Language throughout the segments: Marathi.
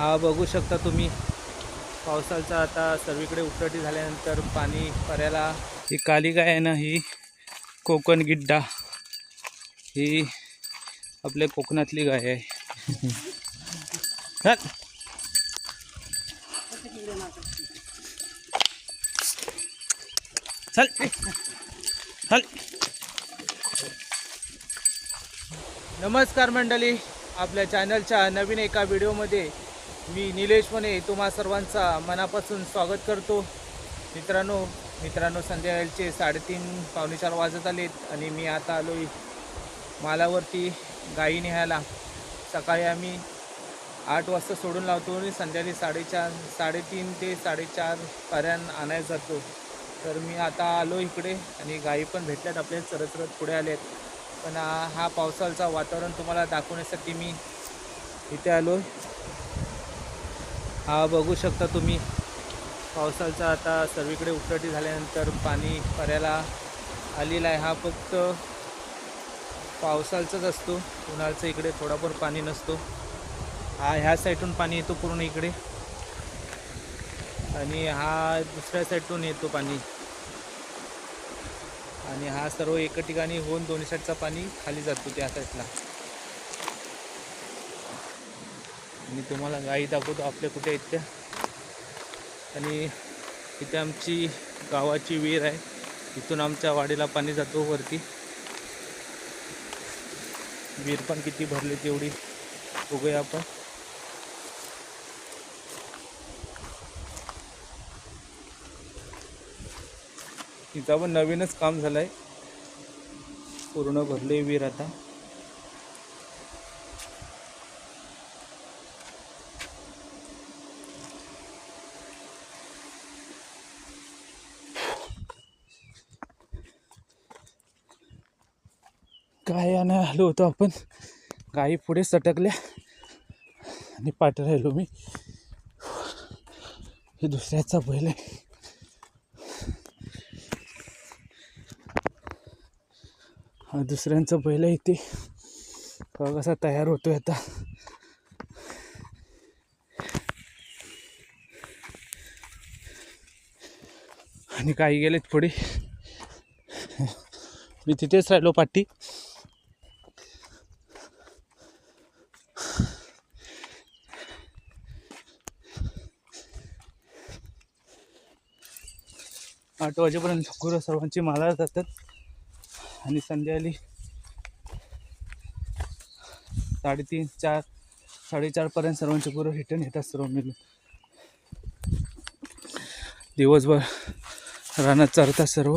हा बघू शकता तुम्ही. पावसाचा आता सर्वीकडे उकरटी झाल्यानंतर पाणी पर्याला ही काली गाय आहे ना ही कोकण गिड्डा. ही आपल्या कोकणातली गाय आहे. चल. चल. नमस्कार मंडळी. आपल्या चॅनलच्या नवीन एका व्हिडिओमध्ये मी निलेश मने तुम्हा सर्वांचा मनापासून स्वागत करतो. मित्रांनो मित्रांनो संध्याकाळचे साडेतीन पावणेचार वाजत आलेत आणि मी आता आलो मालावरती गाई न्यायला. सकाळी आम्ही आठ वाजता सोडून लावतो आणि संध्याकाळी साडेचार साडेतीन ते साडेचारपर्यंत आणायला जातो. तर मी आता आलो इकडे आणि गाई पण भेटल्यात आपल्या चरत चरत पुढे आलेत पण हा हा पावसाळचा वातावरण तुम्हाला दाखवण्यासाठी मी इथे आलो हा बघू शकता तुम्ही. पावसाचा आता सर्वीकडे उकरटी झाल्यानंतर पाणी पर्याला आलेला आहे. हा फक्त पावसाचाच असतो. उन्हाळ्याचं इकडे थोडाफार पाणी नसतो. हा ह्या साईडून पाणी येतो पूर्ण इकडे. आणि हा दुसऱ्या साईडून येतो पाणी. आणि हा सर्व एका ठिकाणी होऊन दोन्ही साईडचा पाणी खाली जातो त्या साईडला. आणि तुम्हाला गाई दाखवतो आपल्या कुठे आहेत त्या. आणि इथे आमची गावाची विहीर आहे. इथून आमच्या वाडीला पाणी जातो वरती. विहीर पण किती भरली तेवढी बघूया आपण. तिथं पण नवीनच काम झालंय. पूर्ण भरले विहीर आता. आलो होतो आपण. गाई पुढे सटकल्या आणि पाठ राहिलो मी. हे दुसऱ्याचा बैल आहे. हा दुसऱ्यांचा बैल आहे इथे. कसा तयार होतोय आता. आणि काही गेलेत पुढे. मी तिथेच राहिलो पाठी. आठ वाजेपर्यंत गुरं सर्वांची माला जातात. आणि संध्याकाळी साडेतीन चार साडेचारपर्यंत सर्वांचे गुरं रिटर्न येतात सर्व मिळून. दिवसभर रानात चरतात सर्व.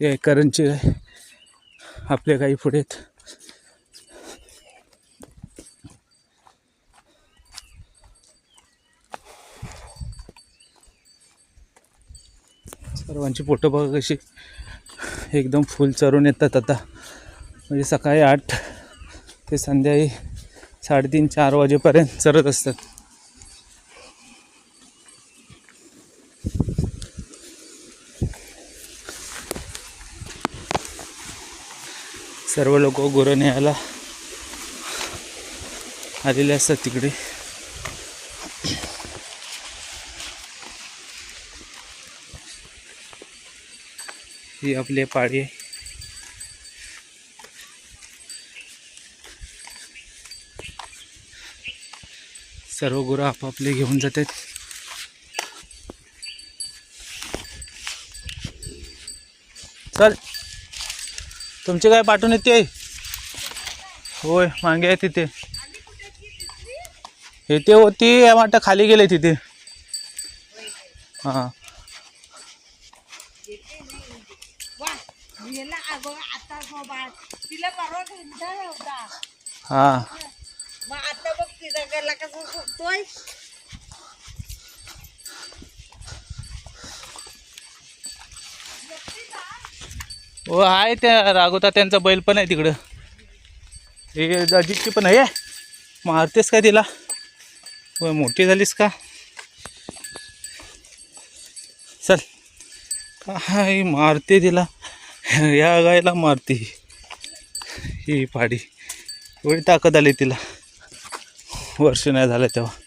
हे करंची आपले आपल्या काही पुढे आहेत. सर्वांची फोटो बघा कशी. एकदम फुल चरून येतात आता. म्हणजे सकाळी आठ ते संध्याकाळी साडेतीन चार वाजेपर्यंत चरत असतात. सर्व लोक गुरं न्यायला आलेले असतात तिकडे. ही आपली पाळी. आहे सर्व गुरं आपापले घेऊन जातात. चल. तुमची काय पाठवून येते? होय मागे आहे तिथे. येते होती वाटतं खाली गेले तिथे. हां. वा गेला अगं आता मोबाईल तिला परवा घेतला होता हां. मग आता बघ तिचा गला कसा सुटतोय हो आहे त्या रागवता त्यांचा बैल पण आहे तिकडं. हे अजितची पण आहे. मारतेस का तिला? होय मोठी झालीस का? काय मारते तिला? या गायला मारते ही. पाडी. एवढी ताकद आली तिला. वर्ष नाही झालं तेव्हा.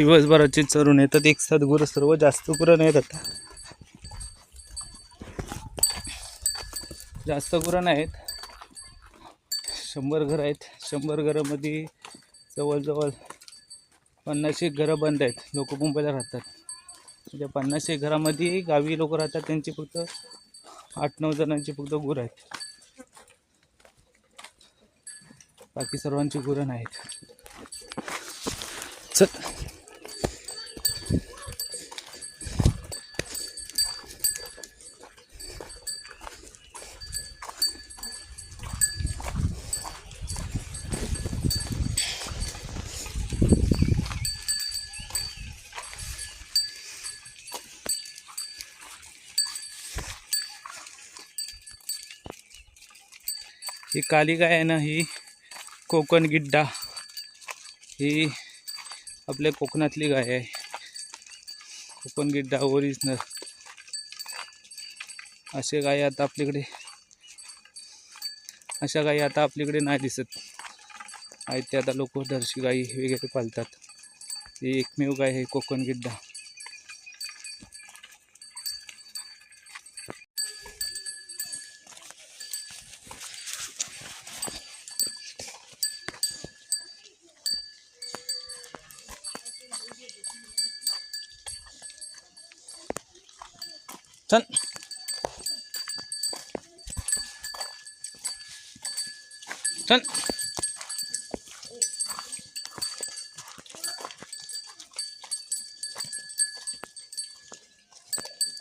दिवसभराचे चरून येतात. एक साथ सर्व जास्त गुरं नाहीत आता जास्त गुरं नाहीत. शंभर घरं आहेत. शंभर घरामध्ये जवळजवळ पन्नास एक घरं बंद आहेत. लोक मुंबईला राहतात. म्हणजे पन्नास एक घरामध्ये गावी लोक राहतात. त्यांची फक्त आठ नऊ जणांची फक्त गुरं आहेत. बाकी सर्वांची गुरं नाहीत. चल. ही काली गाय आहे ना ही कोकण गिड्डा. ही आपल्या कोकणातली गाय आहे. कोकण गिड्डा ओरिजिनल असे गाय आता आपल्याकडे अशा गायी आता आपल्याकडे नाही दिसत. आहेत ते आता लोक दर्शी गायी वगैरे पालतात. ही एकमेव गाय आहे Konkan गिड्डा. Thân. Thân.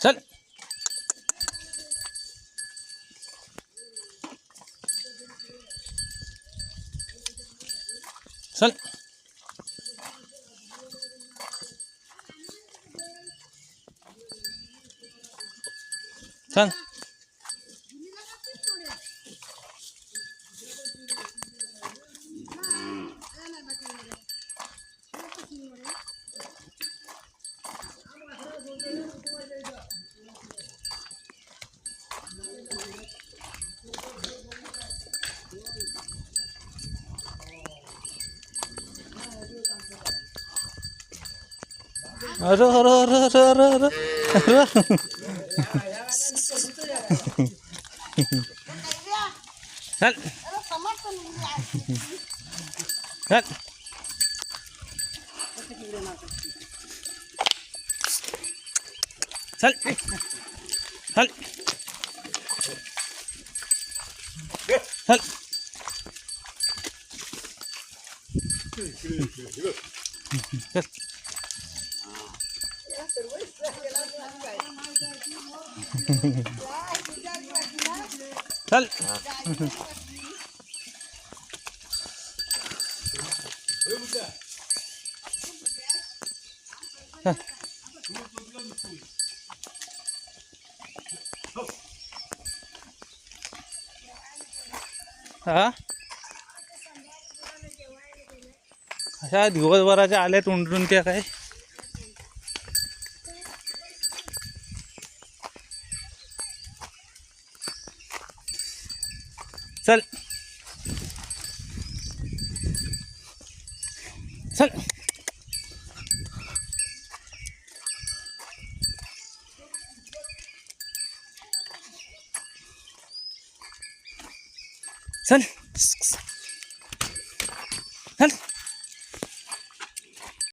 Thân. Thân. चल चल चल चल चल अरे अरे अरे अरे अरे अरे अरे चल चल चल चल चल चल चल हा अशा दिवसभराच्या आल्यात उंडरून त्या काय चल. चल. चल.